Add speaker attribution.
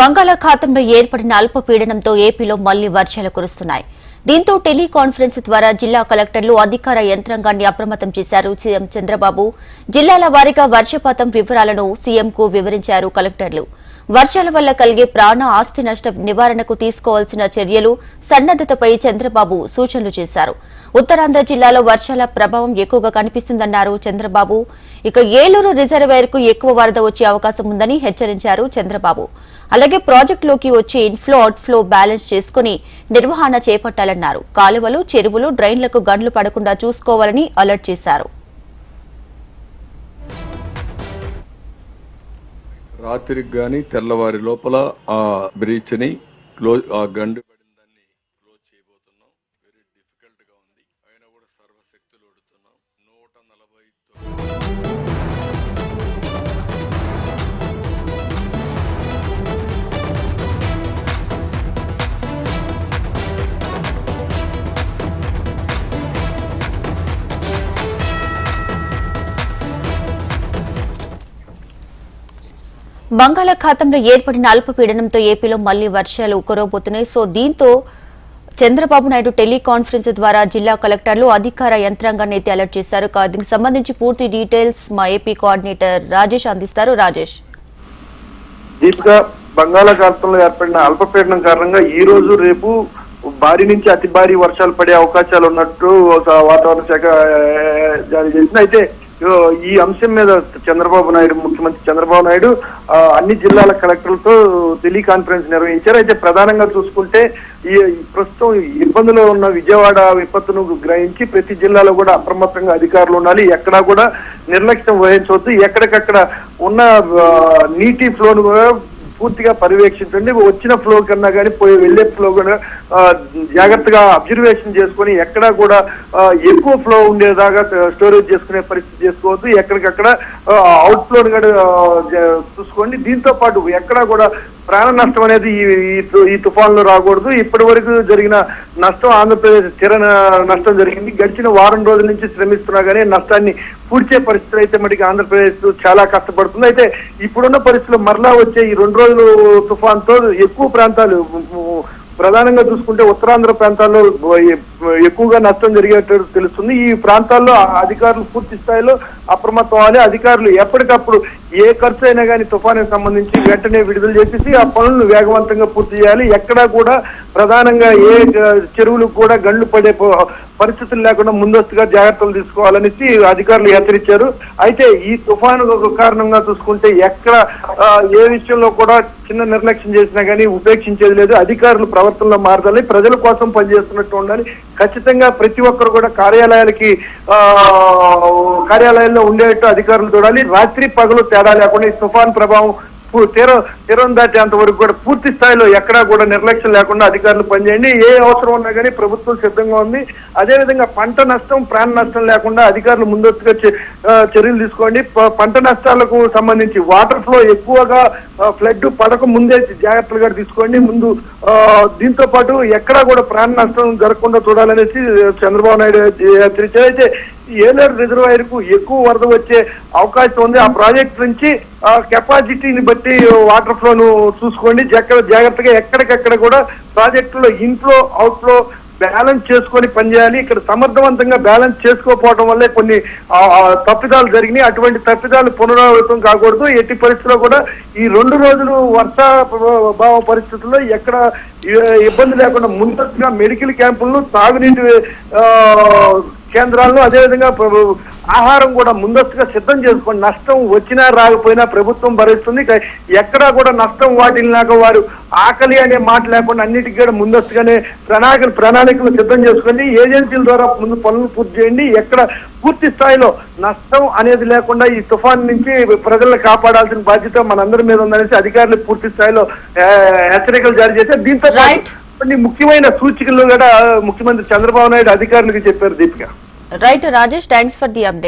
Speaker 1: బంగాళాఖాతంలో ఏర్పడిన అల్పపీడనంతో ఏపీలో మళ్ళీ వర్షాలు కురుస్తున్నాయి. దీంతో టెలికాన్ఫరెన్స్ ద్వారా జిల్లా కలెక్టర్లు అధికార యంత్రాంగాన్ని అప్రమత్తం చేశారు సీఎం చంద్రబాబు. జిల్లాల వారీగా వర్షపాతం వివరాలను సీఎంకు వివరించారు కలెక్టర్లు. వర్షాల వల్ల కలిగే ప్రాణ ఆస్తి నష్ట నివారణకు తీసుకోవాల్సిన చర్యలు సన్నద్దతపై చంద్రబాబు సూచనలు చేశారు. ఉత్తరాంధ్ర జిల్లాలో వర్షాల ప్రభావం ఎక్కువగా కనిపిస్తుందన్నారు చంద్రబాబు. ఇక ఏలూరు రిజర్వేయర్కు ఎక్కువ వరద వచ్చే అవకాశం ఉందని హెచ్చరించారు చంద్రబాబు. అలాగే ప్రాజెక్టులోకి వచ్చే ఇన్ఫ్లో అవుట్ఫ్లో బ్యాలెన్స్ చేసుకుని నిర్వహణ చేపట్టాలన్నారు. కాలువలు చెరువులు డ్రైన్లకు గండ్లు పడకుండా చూసుకోవాలని అలర్ట్ చేశారు.
Speaker 2: రాత్రికి కానీ తెల్లవారి లోపల ఆ బ్రీచ్ని క్లోజ్ ఆ గండు
Speaker 1: బంగాళాఖాతంలో ఏర్పడిన అల్పపీడనంతో ఏపీలో మళ్ళీ వర్షాలు కురవబోతున్నాయి. సో దీంతో చంద్రబాబు నాయుడు టెలికాన్ఫరెన్స్ ద్వారా జిల్లా కలెక్టర్లు అధికార యంత్రాంగాన్ని అయితే అలర్ట్ చేశారు. దీనికి సంబంధించి పూర్తి డీటెయిల్స్ మా ఏపీ కోఆర్డినేటర్ రాజేష్ అందిస్తారు. రాజేష్.
Speaker 3: దీపిక బంగాళాఖాతంలో ఏర్పడిన అల్పపీడనం కారణంగా ఈ రోజు రేపు భారీ నుంచి అతి భారీ వర్షాలు పడే అవకాశాలు ఉన్నట్టు ఒక వాతావరణ శాఖ జారీ చేసింది. అయితే ఈ అంశం మీద చంద్రబాబు నాయుడు ముఖ్యమంత్రి చంద్రబాబు నాయుడు అన్ని జిల్లాల కలెక్టర్లతో టెలికాన్ఫరెన్స్ నిర్వహించారు. అయితే ప్రధానంగా చూసుకుంటే ఈ ఈ ప్రస్తుతం ఇబ్బందులో ఉన్న విజయవాడ విపత్తును గ్రహించి ప్రతి జిల్లాలో కూడా అప్రమత్తంగా అధికారులు ఉండాలి. ఎక్కడా కూడా నిర్లక్ష్యం వహించవద్దు. ఎక్కడికక్కడ ఉన్న నీటి ఫ్లోను కూడా పూర్తిగా పర్యవేక్షించండి. వచ్చిన ఫ్లో కన్నా కానీ పోయి వెళ్ళే ఫ్లో కూడా జాగ్రత్తగా అబ్జర్వేషన్ చేసుకొని ఎక్కడా కూడా ఎక్కువ ఫ్లో ఉండేదాకా స్టోరేజ్ చేసుకునే పరిస్థితి చేసుకోవద్దు. ఎక్కడికక్కడ అవుట్ ఫ్లో కూడా చూసుకోండి. దీంతో పాటు ఎక్కడా కూడా ప్రాణ నష్టం అనేది ఈ ఈ తుఫాన్లో రాకూడదు. ఇప్పటి వరకు జరిగిన నష్టం ఆంధ్రప్రదేశ్ చిర నష్టం జరిగింది. గడిచిన వారం రోజుల నుంచి శ్రమిస్తున్నా కానీ నష్టాన్ని పూడ్చే పరిస్థితి అయితే మటుకు ఆంధ్రప్రదేశ్ చాలా కష్టపడుతుంది. అయితే ఇప్పుడున్న పరిస్థితులు మరలా వచ్చే ఈ రెండు రోజులు తుఫాన్తో ఎక్కువ ప్రాంతాలు ప్రధానంగా చూసుకుంటే ఉత్తరాంధ్ర ప్రాంతాల్లో ఎక్కువగా నష్టం జరిగేటట్టు తెలుస్తుంది. ఈ ప్రాంతాల్లో అధికారులు పూర్తి స్థాయిలో అప్రమత్తం అవ్వాలి అధికారులు ఎప్పటికప్పుడు ఏ ఖర్చు అయినా కానీ తుఫానుకి సంబంధించి వెంటనే విడుదల చేసేసి ఆ పనులను వేగవంతంగా పూర్తి చేయాలి. ఎక్కడా కూడా ప్రధానంగా ఏ చెరువులకు కూడా గండ్లు పడే పరిస్థితులు లేకుండా ముందస్తుగా జాగ్రత్తలు తీసుకోవాలనేసి అధికారులు హెచ్చరించారు. అయితే ఈ తుఫాను ఒక కారణంగా చూసుకుంటే ఎక్కడ ఏ విషయంలో కూడా చిన్న నిర్లక్ష్యం చేసినా కానీ ఉపేక్షించేది లేదు. అధికారులు ప్రవర్తనలో మారదాలి ప్రజల కోసం పనిచేస్తున్నట్టు ఉండాలి. ఖచ్చితంగా ప్రతి ఒక్కరు కూడా కార్యాలయాలకి కార్యాలయాల్లో ఉండేట్టు అధికారులు చూడాలి. రాత్రి పగలు తేడా లేకుండా ఈ తుఫాన్ ప్రభావం తీరం తీరం దాటేంత వరకు కూడా పూర్తి స్థాయిలో ఎక్కడా కూడా నిర్లక్ష్యం లేకుండా అధికారులు పనిచేయండి. ఏ అవసరం ఉన్నా కానీ ప్రభుత్వం సిద్ధంగా ఉంది. అదేవిధంగా పంట నష్టం ప్రాణ నష్టం లేకుండా అధికారులు ముందస్తుగా చర్యలు తీసుకోండి. పంట నష్టాలకు సంబంధించి వాటర్ ఫ్లో ఎక్కువగా ఫ్లడ్ పడక ముందే జాగ్రత్తలుగా తీసుకోండి. ముందు దీంతో పాటు ఎక్కడా కూడా ప్రాణ నష్టం జరగకుండా చూడాలనేసి చంద్రబాబు నాయుడు హెచ్చరించారు అయితే ఏలేరు రిజర్వాయర్కు ఎక్కువ వరద వచ్చే అవకాశం ఉంది. ఆ ప్రాజెక్ట్ నుంచి ఆ కెపాసిటీని బట్టి వాటర్ ఫ్లోను చూసుకోండి. జాగ్రత్తగా ఎక్కడికెక్కడ కూడా ప్రాజెక్టులో ఇన్ఫ్లో అవుట్ఫ్లో బ్యాలెన్స్ చేసుకొని పనిచేయాలి. ఇక్కడ సమర్థవంతంగా బ్యాలెన్స్ చేసుకోకపోవడం వల్లే కొన్ని తప్పిదాలు జరిగినాయి. అటువంటి తప్పిదాలు పునరావృతం కాకూడదు. ఎట్టి పరిస్థితుల్లో కూడా ఈ రెండు రోజులు వర్ష భావ పరిస్థితుల్లో ఎక్కడ ఇబ్బంది లేకుండా ముందస్తుగా మెడికల్ క్యాంపులను తాగునీటి కేంద్రాలను అదేవిధంగా ఆహారం కూడా ముందస్తుగా సిద్ధం చేసుకోండి నష్టం వచ్చినా రాకపోయినా ప్రభుత్వం భరిస్తుంది. ఎక్కడా కూడా నష్టం వాటిల్లాక వారు ఆకలి అనే మాట లేకుండా అన్నిటికీ కూడా ముందస్తుగానే ప్రణాళికలు ప్రణాళికలు సిద్ధం చేసుకోండి. ఏజెన్సీల ద్వారా ముందు పనులు పూర్తి చేయండి. ఎక్కడ పూర్తి స్థాయిలో నష్టం అనేది లేకుండా ఈ తుఫాన్ నుంచి ప్రజలను కాపాడాల్సిన బాధ్యత మనందరి మీద ఉందనేసి అధికారులు పూర్తి స్థాయిలో హెచ్చరికలు జారీ చేశారు. దీంతో పాటు కొన్ని ముఖ్యమైన సూచికలు కూడా ముఖ్యమంత్రి చంద్రబాబు నాయుడు అధికారులకు చెప్పారు Deepika.
Speaker 1: Right Rajesh thanks for the update